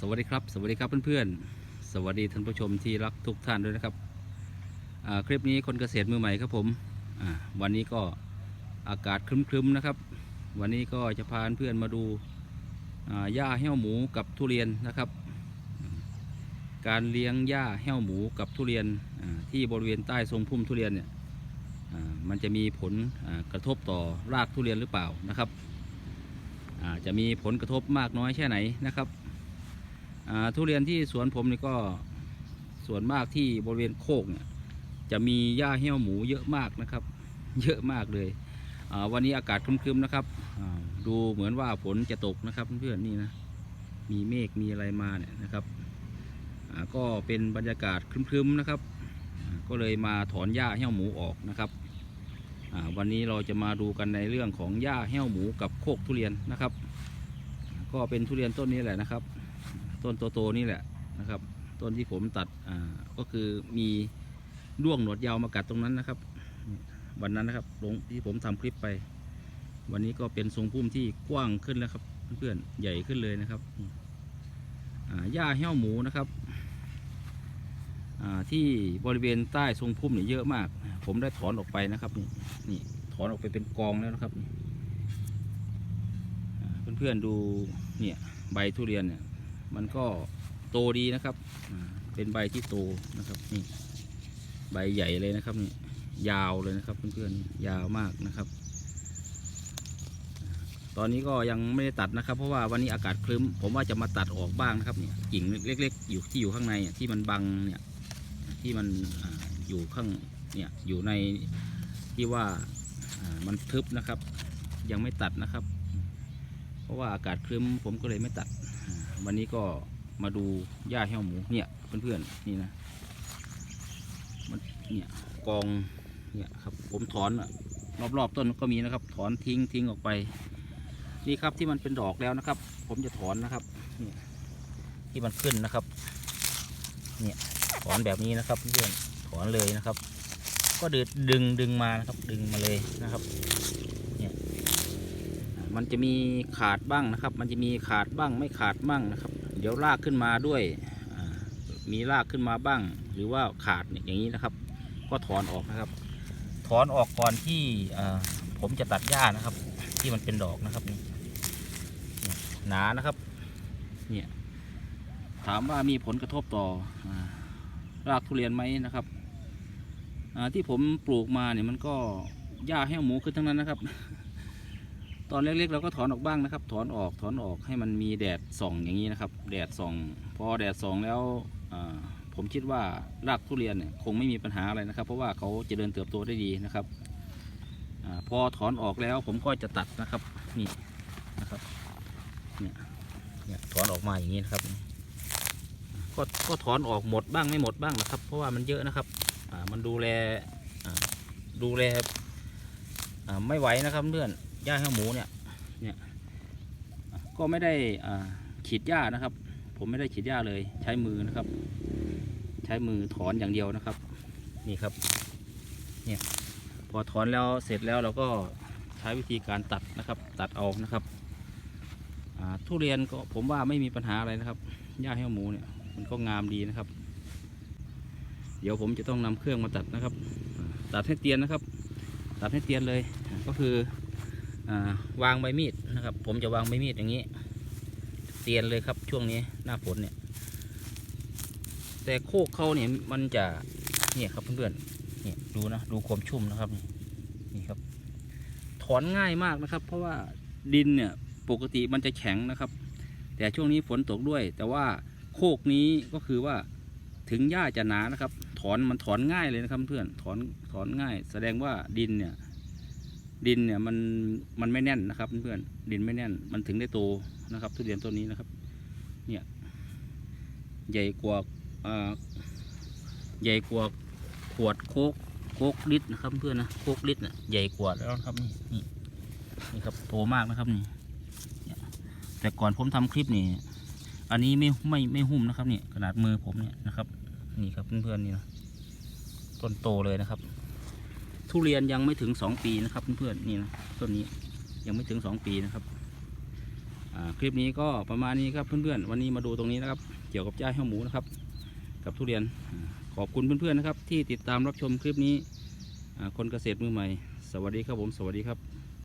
สวัสดีครับ สวัสดีครับเพื่อนๆ สวัสดีท่านผู้ชมที่รักทุกท่านด้วยนะครับ คลิปนี้คนเกษตรมือใหม่ครับผม วันนี้ก็อากาศครึ้มๆนะครับ วันนี้ก็จะพาเพื่อนมาดูหญ้าแห้วหมูกับทุเรียนนะครับ การเลี้ยงหญ้าแห้วหมูกับทุเรียนที่บริเวณใต้ทรงพุ่มทุเรียนเนี่ยมันจะมีผลกระทบต่อรากทุเรียนหรือเปล่านะครับจะมีผลกระทบมากน้อยแค่ไหนนะครับ ทุเรียนที่สวนผมนี่ก็ส่วนมากที่บริเวณโคกเนี่ยจะมีหญ้าเหี้ยวหมูเยอะมากนะครับ เยอะมากเลย วันนี้อากาศครึมๆนะครับ ดูเหมือนว่าฝนจะตกนะครับเพื่อนๆนี่นะ มีเมฆมีอะไรมาเนี่ยนะครับก็เป็นบรรยากาศครึมๆนะครับ ก็เลยมาถอนหญ้าเหี้ยวหมูออกนะครับ วันนี้เราจะมาดูกันในเรื่องของหญ้าเหี้ยวหมูกับโคกทุเรียนนะครับ ก็เป็นทุเรียนต้นนี้แหละนะครับ ต้นโตๆนี่แหละนะครับ ต้นที่ผมตัดอ่าก็คือมีด้วงหนวดยาวมากัดตรงนั้นนะครับ วันนั้นนะครับลงที่ผมทำคลิปไป วันนี้ก็เป็นทรงพุ่มที่กว้างขึ้นแล้วครับเพื่อนๆใหญ่ขึ้นเลยนะครับอ่าหญ้าแห้วหมูนะครับอ่าที่บริเวณใต้ทรงพุ่มเนี่ยเยอะมาก ผมได้ถอนออกไปนะครับนี่นี่ถอนออกไปเป็นกองแล้วนะครับเพื่อนๆดูเนี่ยใบทุเรียนเนี่ย มันก็โตดีนะครับ เป็นใบที่โตนะครับนี่ใบใหญ่เลยนะครับนี่ยาวเลยนะครับเพื่อนๆยาวมากนะครับ ตอนนี้ก็ยังไม่ได้ตัดนะครับ เพราะว่าวันนี้อากาศครึ้ม ผมว่าจะมาตัดออกบ้างนะครับเนี่ยกิ่งเล็ก ๆ อยู่ที่อยู่ข้างในที่มันบังเนี่ยที่มันออยู่ข้างเนี่ยอยู่ในที่ว่ามันทึบนะครับ ยังไม่ตัดนะครับ เพราะว่าอากาศครึ้มผมก็เลยไม่ตัด วันนี้ก็มาดูหญ้าแห้วหมูเนี่ยเพื่อนๆนี่นะมันเนี่ยกองเนี่ยครับผมถอนอะรอบๆต้นก็มีนะครับ ถอนทิ้งทิ้งออกไป นี่ครับที่มันเป็นดอกแล้วนะครับ ผมจะถอนนะครับเนี่ยที่มันขึ้นนะครับเนี่ยถอนแบบนี้นะครับเพื่อนถอนเลยนะครับ ก็ดึงดึงดึงมานะครับดึงมาเลยนะครับ มันจะมีขาดบ้างนะครับ มันจะมีขาดบ้างไม่ขาดบ้างนะครับ เดี๋ยวรากขึ้นมาด้วยมีรากขึ้นมาบ้าง หรือว่าขาดอย่างนี้นะครับ ก็ถอนออกนะครับ ถอนออกก่อนที่ผมจะตัดหญ้านะครับ ที่มันเป็นดอกนะครับนี่หนานะครับ เนี่ยถามว่ามีผลกระทบต่ออรากทุเรียนไหมนะครับที่ผมปลูกมาเนี่ยมันก็หญ้าแห้วหมูขึ้นทั้งนั้นนะครับ ตอนเล็กๆเราก็ถอนออกบ้างนะครับ ถอนออกถอนออกให้มันมีแดดส่องอย่างนี้นะครับ แดดส่อง พอแดดส่องแล้วผมคิดว่ารากทุเรียนเนี่ยคงไม่มีปัญหาอะไรนะครับ เพราะว่าเขาจเจริญเติบโตได้ดีนะครับอพอถอนออกแล้วผมก็จะตัดนะครับนี่นะครับเนี่ยเนี่ยถอนออกมาอย่างนี้นะครับก็ก็ถอนออกหมดบ้างไม่หมดบ้างนะครับ เพราะว่ามันเยอะนะครับอ่ามันดูแลอ่าดูแลอ่าไม่ไหวนะครับเพื่อน หญ้าแห้หมูเนี่ยเนี่ยก็ไม่ได้อ่าฉีดหญ้านะครับ ผมไม่ได้ฉีดหญ้าเลย ใช้มือนะครับ ใช้มือถอนอย่างเดียวนะครับ นี่ครับเนี่ยพอถอนแล้วเสร็จแล้วเราก็ใช้วิธีการตัดนะครับ ตัดเอานะครับทุเรียนก็ผมว่าไม่มีปัญหาอะไรนะครับหญ้าแห้หมูเนี่ยมันก็งามดีนะครับ เดี๋ยวผมจะต้องนำเครื่องมาตัดนะครับ ตัดให้เตียนนะครับ ตัดให้เตียนเลยก็คือ วางใบมีดนะครับ ผมจะวางใบมีดอย่างนี้เตียนเลยครับช่วงนี้หน้าฝนเนี่ย แต่โคกเขาเนี่ยมันจะเนี่ยครับเพื่อนๆเนี่ยดูนะดูความชุ่มนะครับนี่นี่ครับ ถอนง่ายมากนะครับ เพราะว่าดินเนี่ยปกติมันจะแข็งนะครับ แต่ช่วงนี้ฝนตกด้วย แต่ว่าโคกนี้ก็คือว่าถึงหญ้าจะหนานะครับ ถอนมันถอนง่ายเลยนะครับเพื่อนถอนถอนง่าย แสดงว่าดินเนี่ย ดินเนี่ยมันมันไม่แน่นนะครับเพื่อนดินไม่แน่นมันถึงได้โตนะครับ ทุเรียนต้นนี้นะครับ เนี่ยใหญ่กว่าอ่าใหญ่กว่าขวดโคกโคกลิตรนะครับเพื่อนนะโคกลิตรนะใหญ่กว่าแล้วนะครับนี่นี่นี่ครับโตมากนะครับนี่แต่ก่อนผมทำคลิปนี่ อันนี้ไม่ไม่ไม่หุ้มนะครับเนี่ยขนาดมือผมเนี่ยนะครับ นี่ครับเพื่อนๆนี่นะต้นโตเลยนะครับ ทุเรียนยังไม่ถึงสองปีนะครับเพื่อนๆนี่นะต้นนี้ยังไม่ถึงสองปีนะครับคลิปนี้ก็ประมาณนี้ครับเพื่อนๆวันนี้มาดูตรงนี้นะครับ เกี่ยวกับจ้าห้าหมูนะครับ กับทุเรียนขอบคุณเพื่อนๆนะครับ ที่ติดตามรับชมคลิปนี้คนเกษตรมือใหม่ สวัสดีครับผมสวัสดีครับ